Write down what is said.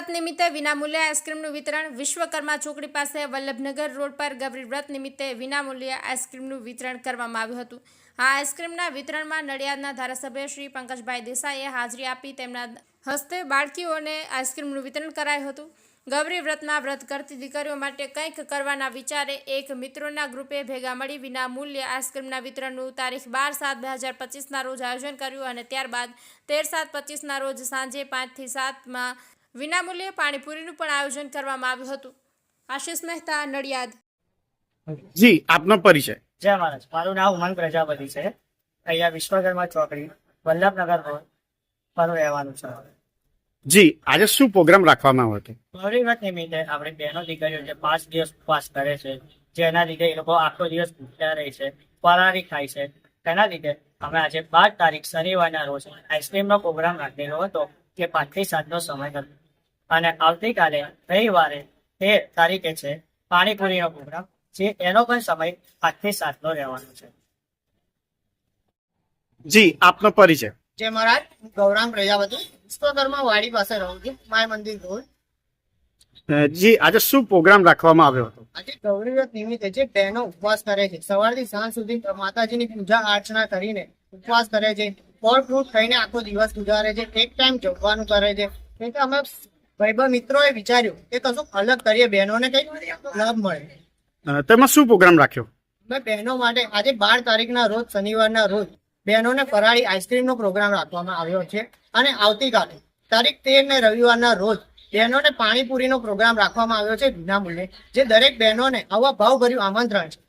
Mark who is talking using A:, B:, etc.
A: વ્રત નિમિત્તે વિનામૂલ્યે આઈસ્ક્રીમનું વિતરણ વિશ્વકર્મા ચોકડી પાસે વલ્લભનગર રોડ પર ગૌરી વ્રત નિમિત્તે વિનામૂલ્યે આઈસ્ક્રીમનું વિતરણ કરવામાં આવ્યું હતું. આ આઈસ્ક્રીમના વિતરણમાં નડિયાદના ધારાસભ્ય શ્રી પંકજભાઈ દેસાઈએ હાજરી આપી તેમના હસ્તે બાળકીઓને આઈસ્ક્રીમનું વિતરણ કરાયું હતું. ગૌરી વ્રતમાં વ્રત કરતી દીકરીઓ માટે કંઈક કરવાના વિચારે એક મિત્રોના ગ્રુપે ભેગા મળી વિના મૂલ્યે આઈસ્ક્રીમના વિતરણનું તારીખ બાર સાત બે હજાર પચીસના રોજ આયોજન કર્યું અને ત્યારબાદ તેર સાત પચીસના રોજ સાંજે પાંચથી સાતમાં વિનામૂલ્યે પાણીપુરીનું પણ આયોજન કરવામાં આવ્યું હતું. આશિષ મહેતા નડિયાદ.
B: જી આપનો પરિચય.
C: જય મહારાજ મારું નામ ઉમંગ પ્રજાપતિ છે. અહીંયા વિશ્વકર્મા ચોકડી વલ્લભનગર રોડ મારું રહેવાનું છે.
B: જી આજે શું પ્રોગ્રામ રાખવામાં આવ્યો હતો?
C: ગૌરી વ્રત નિમિત્તે આપણે બહેનો દીકરીઓ જે પાંચ દિવસ ઉપવાસ કરે છે જેના લીધે એ લોકો આખો દિવસ ભૂખ્યા રહે છે ફરારી ખાય છે. તેના લીધે અમે આજે બાર તારીખ શનિવારના રોજ આઈસ્ક્રીમનો પ્રોગ્રામ રાખેલો હતો કે પાંચથી સાતનો સમય હતો. અને આવતીકાલે રવિવારે તેર તારીખે છે પાણીપુરીનો પ્રોગ્રામ જે એનો પણ સમય આજથી સાતનો રહેવાનો છે.
B: જી આપનો પરિચય.
D: જય મહારાજ હું ગૌરાંગ પ્રજાપતિ વિશ્વકર્મા વાડી પાસે રહું છું માય મંદિર રોડ
B: જી આજે શું પ્રોગ્રામ રાખવામાં આવ્યો હતો?
D: આજે ગૌરી વ્રત નિમિત્તે જે બહેનો ઉપવાસ કરે છે સવારથી સાંજ સુધી માતાજીની પૂજા અર્ચના કરીને ઉપવાસ કરે છે ફળ ફ્રૂટ ખાઈને આખો દિવસ ગુજારે છે એક ટાઈમ જમવાનું કરે છે. એટલે અમે ભાઈબંધ મિત્રોએ વિચાર્યું કે કશું અલગ કરીએ બહેનોને કંઈક લાભ મળે.
B: તમે તેમાં શું પ્રોગ્રામ રાખ્યો?
D: મેં બહેનો માટે આજે બાર તારીખના રોજ શનિવારના રોજ બહેનોને ફરાળી આઈસ્ક્રીમનો પ્રોગ્રામ રાખવામાં આવ્યો છે અને આવતીકાલે તારીખ તેર ને રવિવારના રોજ બહેનોને પાણીપુરીનો પ્રોગ્રામ રાખવામાં આવ્યો છે વિનામૂલ્યે જે દરેક બહેનોને આવા ભાવભર્યું આમંત્રણ છે.